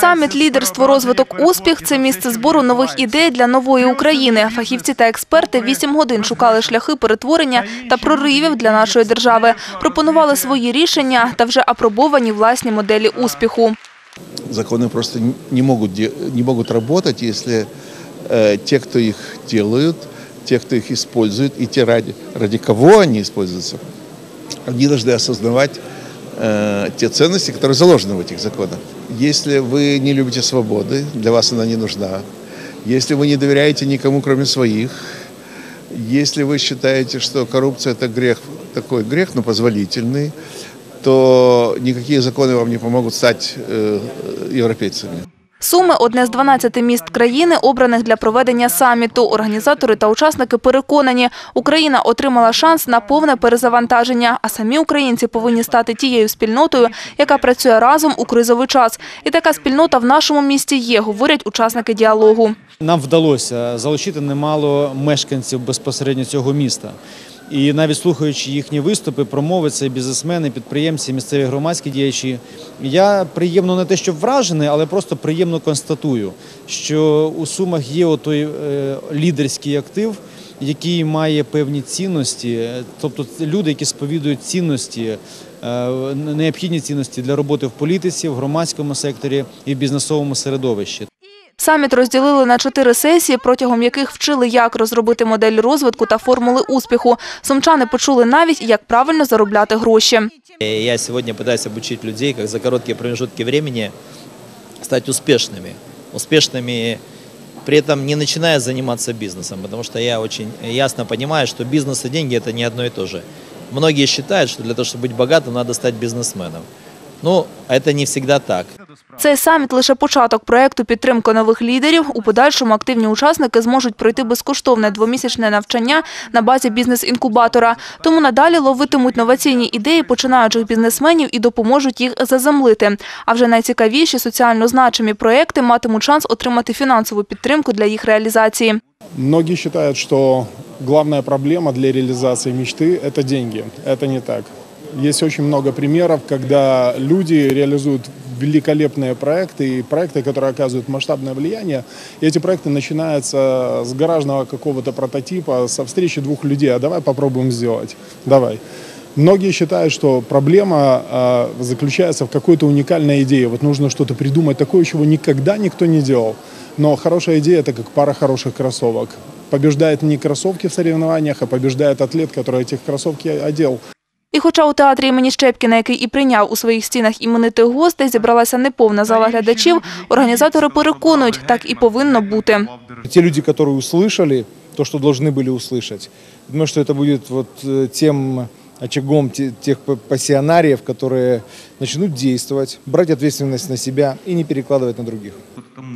Саміт лідерство, розвиток, успіх це місце збору нових ідей для нової України. Фахівці та експерти вісім годин шукали шляхи перетворення та проривів для нашої держави. Пропонували свої рішення та вже апробовані власні моделі успіху. законы просто н- не могут, де- не могут работать, если э, те, кто их делают, те, кто их использует, и те, ради, ради кого они используются, они должны осознавать э, те ценности, которые заложены в этих законах. Если вы не любите свободы, для вас она не нужна. Если вы не доверяете никому, кроме своих, если вы считаете, что коррупция это грех, такой грех, но позволительный, то никакие законы вам не помогут стать э, европейцами. Суми – одне з 12 міст країни, обраних для проведення саміту. Організатори та учасники переконані, Україна отримала шанс на повне перезавантаження, а самі українці повинні стати тією спільнотою, яка працює разом у кризовий час. І така спільнота в нашому місті є, говорять учасники діалогу. Нам вдалося залучити немало мешканців безпосередньо цього міста. І навіть слухаючи їхні виступи, промови, це бізнесмени, підприємці, місцеві громадські діячі. Я приємно не те, що вражений, але просто приємно констатую, що у Сумах є той е, лідерський актив, який має певні цінності, тобто люди, які сповідують цінності, е, необхідні цінності для роботи в політиці, в громадському секторі і в бізнесовому середовищі. Саміт розділили на чотири сесії, протягом яких вчили, як розробити модель розвитку та формули успіху. Сумчани почули навіть, як правильно заробляти гроші. И Я сегодня пытаюсь обучить людей, как за короткие промежутки времени стать успешными. Успешными, при этом не начиная заниматься бизнесом, потому что я очень ясно понимаю, что бизнес и деньги – это не одно и то же. Многие считают, что для того, чтобы быть богатым, надо стать бизнесменом. Ну, это не всегда так. Цей саміт – лише початок проєкту підтримки нових лідерів. У подальшому активні учасники зможуть пройти безкоштовне двомісячне навчання на базі бізнес-інкубатора. Тому надалі ловитимуть новаційні ідеї починаючих бізнесменів і допоможуть їх заземлити. А вже найцікавіші соціально значимі проєкти матимуть шанс отримати фінансову підтримку для їх реалізації. Многие считают, что главная проблема для реализации мечты – это деньги. Это не так. Есть очень много примеров, когда люди реализуют великолепные проекты и проекты, которые оказывают масштабное влияние. И эти проекты начинаются с гаражного какого-то прототипа, со встречи двух людей. А давай попробуем сделать. Давай. Многие считают, что проблема э, заключается в какой-то уникальной идее. Вот нужно что-то придумать такое, чего никогда никто не делал. Но хорошая идея – это как пара хороших кроссовок. Побеждает не кроссовки в соревнованиях, а побеждает атлет, который этих кроссовки одел. І хоча у театрі імені Щепкіна, який і прийняв у своїх стінах іменитих гостей, зібралася неповна зала глядачів, організатори переконують, так і повинно бути. те люди, которые услышали то, что должны были услышать, думаю, что это будет вот э, тем очагом те- тех пассионариев, которые начнут действовать, брать ответственность на себя и не перекладывать на других.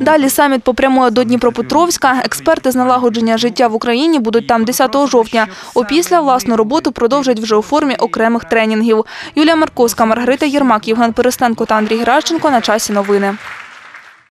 Далі саміт попрямує до Дніпропетровська. Експерти з налагодження життя в Україні будуть там 10 жовтня. Опісля власну роботу продовжать вже у формі окремих тренінгів. Юлія Марковська, Маргарита Єрмак, Євген Перестенко та Андрій Геращенко. На часі новини.